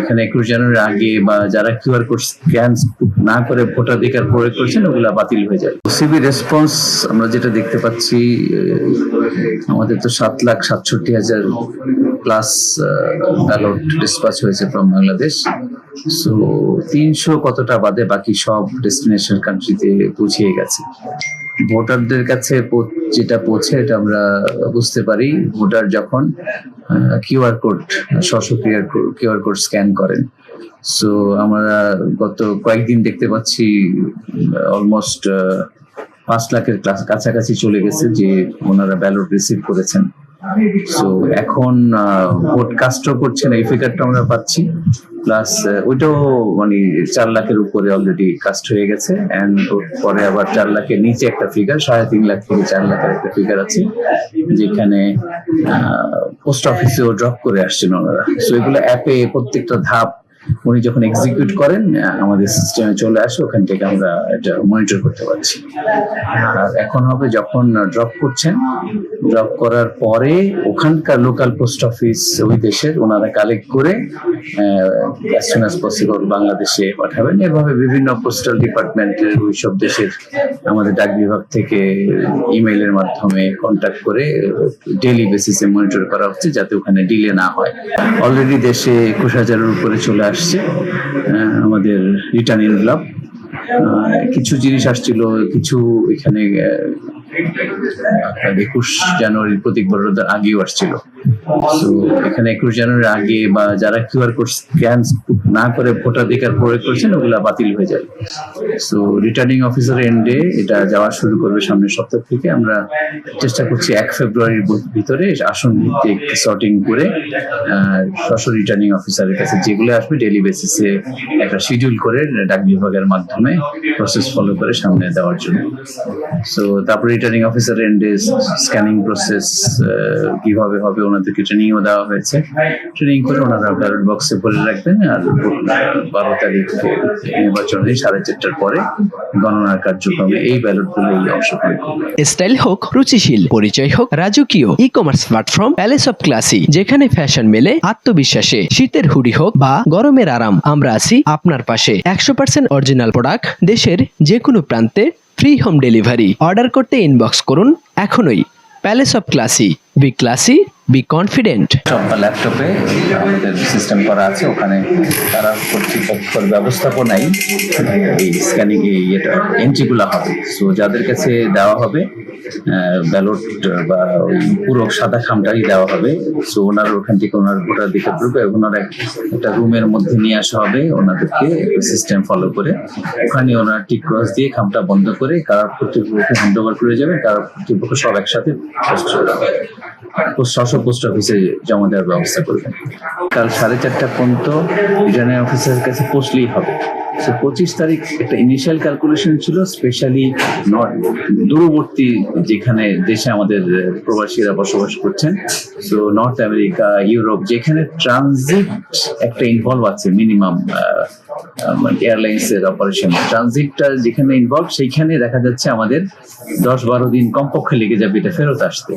এখানে একুশ জানুয়ারির আগে বা যারা কিউআর কোড স্ক্যান না করে ভোটাধিকার প্রয়োগ করছেন, ওগুলা বাতিল হয়ে যায়। সিবি রেসপন্স আমরা যেটা দেখতে পাচ্ছি আমাদের তো সাত লাখ সাতষট্টি হাজার প্লাস ব্যালট ডিসপাচ হয়েছে ফ্রম বাংলাদেশ সো তিনশো কতটা বাদে বাকি সব ডেস্টিনেশন কান্ট্রিতে পৌঁছিয়ে গেছে। ভোটারদের কাছে যেটা পৌঁছে, এটা আমরা বুঝতে পারি। ভোটার যখন কিউআর কোড সশক্রিয়ার কিউআর কোড স্ক্যান করেন। সো আমরা গত কয়েকদিন দেখতে পাচ্ছি অলমোস্ট পাঁচ লাখের কাছাকাছি চলে গেছে যে ওনারা ব্যালট রিসিভ করেছেন। সো এখন ভোট কাস্টও করছেন, এই ফিগারটা আমরা পাচ্ছি। প্লাস ওইটাও মানে চার লাখের উপরে অলরেডি কাস্ট হয়ে গেছে। অ্যান্ড পরে আবার চার লাখের নিচে একটা ফিগার সাড়ে তিন লাখ থেকে চার লাখের একটা ফিগার আছে, যেখানে পোস্ট অফিসেও ড্রপ করে আসছেন ওনারা। সো এগুলো অ্যাপে প্রত্যেকটা ধাপ উনি যখন এক্সিকিউট করেন আমাদের সিস্টেমে চলে আসে, ওখান থেকে আমরা এটা মনিটর করতে পারছি। আর এখন হবে যখন ড্রপ করছেন ড্রপ করার পরে ওখানকার লোকাল পোস্ট অফিস ওই দেশের ওনারা কালেক্ট করে অ্যাজ পসিবল বাংলাদেশে পাঠাবেন। এভাবে বিভিন্ন পোস্টাল ডিপার্টমেন্টের ওই সব দেশের আমাদের ডাক বিভাগ থেকে ইমেইলের মাধ্যমে কন্ট্যাক্ট করে ডেলি বেসিসে মনিটর করা হচ্ছে যাতে ওখানে ডিলে না হয়। অলরেডি দেশে একুশ হাজারের উপরে চলে আসছে আমাদের রিটার্ন ইনভলভ কিছু জিনিস আসছিল, কিছু এখানে একুশ জানুয়ারির প্রতীক বড়দের আগেও আসছিল। তো এখানে একুশ জানুয়ারির আগে বা যারা কিউআর কোড স্ক্যান না করে ভোটাধিকার প্রয়োগ করছেন, ওগুলা বাতিল হয়ে যায়। সো রিটার্নিং অফিসার এন্ডে এটা যাওয়া শুরু করবে সামনের সপ্তাহ থেকে। আমরা চেষ্টা করছি এক ফেব্রুয়ারির ভিতরে আসন ভিত্তিক সর্টিং করে স্বশ রিটার্নিং অফিসারের কাছে যেগুলো আসবে ডেলি বেসিসে একটা শিডিউল করে ডাক বিভাগের মাধ্যমে প্রসেস ফলো করে সামনে দেওয়ার জন্য। সো তারপরে রিটার্নিং অফিসার এন্ডে স্ক্যানিং প্রসেস কীভাবে হবে ওনাদেরকে ট্রেনিংও দেওয়া হয়েছে। ট্রেনিং করে ওনারা ব্যালট বক্সে ভরে রাখবেন আর বারো তারিখ নির্বাচনে সাড়ে চারটার পরে গণনার কার্যক্রমে এই ব্যালটগুলোই অংশগ্রহণ করবে স্টাইল হোক, রুচিশীল, পরিচয় হোক, রাজকীয় e commerce platform palace of classy যেখানে ফ্যাশন মেলে, আত্মবিশ্বাসে, শীতের হুডি হোক বা গরমের আরাম, আমরা আছি আপনার পাশে। একশো পার্সেন্ট অরিজিনাল প্রোডাক্ট দেশের যে কোনো প্রান্তে ফ্রি হোম ডেলিভারি অর্ডার করতে ইনবক্স করুন এখনই। Palace of classy be classy be confident ল্যাপটপে আমাদের সিস্টেম করা আছে, ওখানে তারা কর্তৃপক্ষের ব্যবস্থাপনাই এই স্ক্যানিং এই এন্ট্রিগুলো হবে। সো যাদের কাছে দেওয়া হবে ব্যালট বা পুরো সাদা খামটাই দেওয়া হবে। সো ওনার ওখান থেকে ওনার ভোটার দিকে পড়বে ওনার এক- একটা রুমের মধ্যে নিয়ে আসা হবে ওনাদেরকে সিস্টেম ফলো করে। ওখানে ওনার টিক ক্রস দিয়ে খামটা বন্ধ করে কারা কর্তৃপক্ষকে হ্যান্ড ওভার করে যাবে, কারা কর্তৃপক্ষ সব একসাথে ছশো পোস্ট অফিসে জমা দেওয়ার ব্যবস্থা করবেন কাল সাড়ে চারটা পর্যন্ত রিটার্নিং অফিসারের কাছে পৌঁছলেই হবে। সো পঁচিশ তারিখ একটা ইনিশিয়াল ক্যালকুলেশন ছিল স্পেশালি নর্থ দূরবর্তী যেখানে দেশে আমাদের প্রবাসীরা বসবাস করছেন। সো নর্থ আমেরিকা ইউরোপ যেখানে ট্রানজিট একটা ইনভলভ আছে মিনিমাম এয়ারলাইন্স এর অপারেশন ট্রানজিটটা যেখানে ইনভলভ সেইখানে দেখা যাচ্ছে আমাদের দশ বারো দিন কমপক্ষে লেগে যাবে এটা ফেরত আসতে।